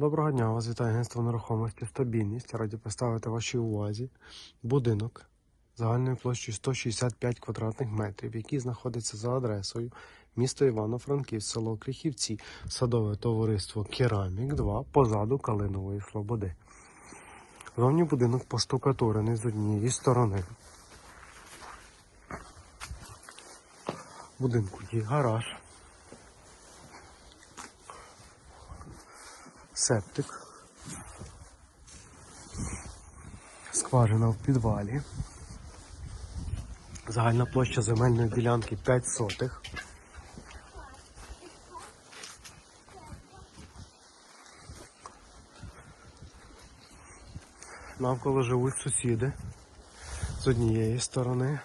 Доброго дня, вас вітає агентство нерухомості Стабільність. Раді представити вашій увазі будинок загальною площею 165 квадратних метрів, який знаходиться за адресою місто Івано-Франківськ, село Кріхівці, садове товариство Керамік 2 позаду Калинової Слободи. Зовні будинок поштукатурений з однієї сторони. В будинку є гараж. Септик, скважина в підвалі. Загальна площа земельної ділянки 5 сотих. Навколо живуть сусіди з однієї сторони,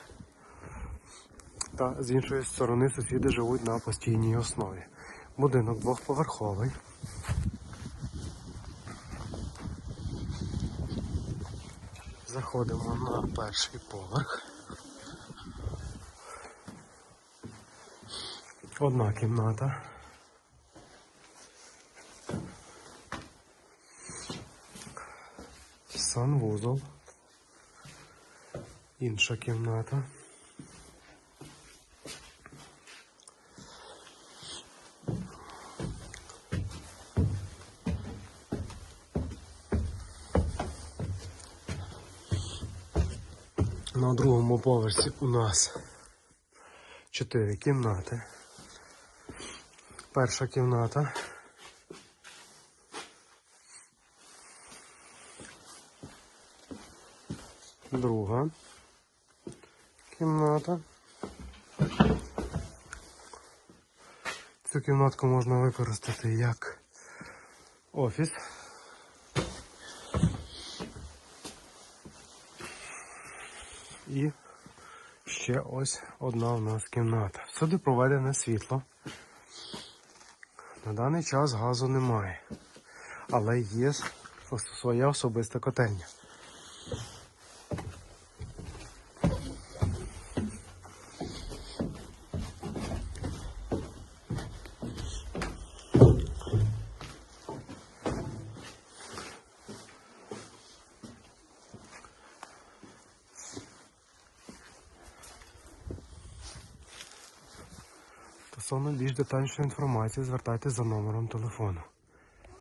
та з іншої сторони сусіди живуть на постійній основі. Будинок двохповерховий. Заходимо на перший поверх. Одна кімната. Санвузол. Інша кімната. На другому поверсі у нас чотири кімнати. Перша кімната. Друга кімната. Цю кімнатку можна використати як офіс. І ще ось одна у нас кімната. Всюди проведене світло. На даний час газу немає, але є своя особиста котельня. Стосовно більш детальнішої інформації звертайтеся за номером телефону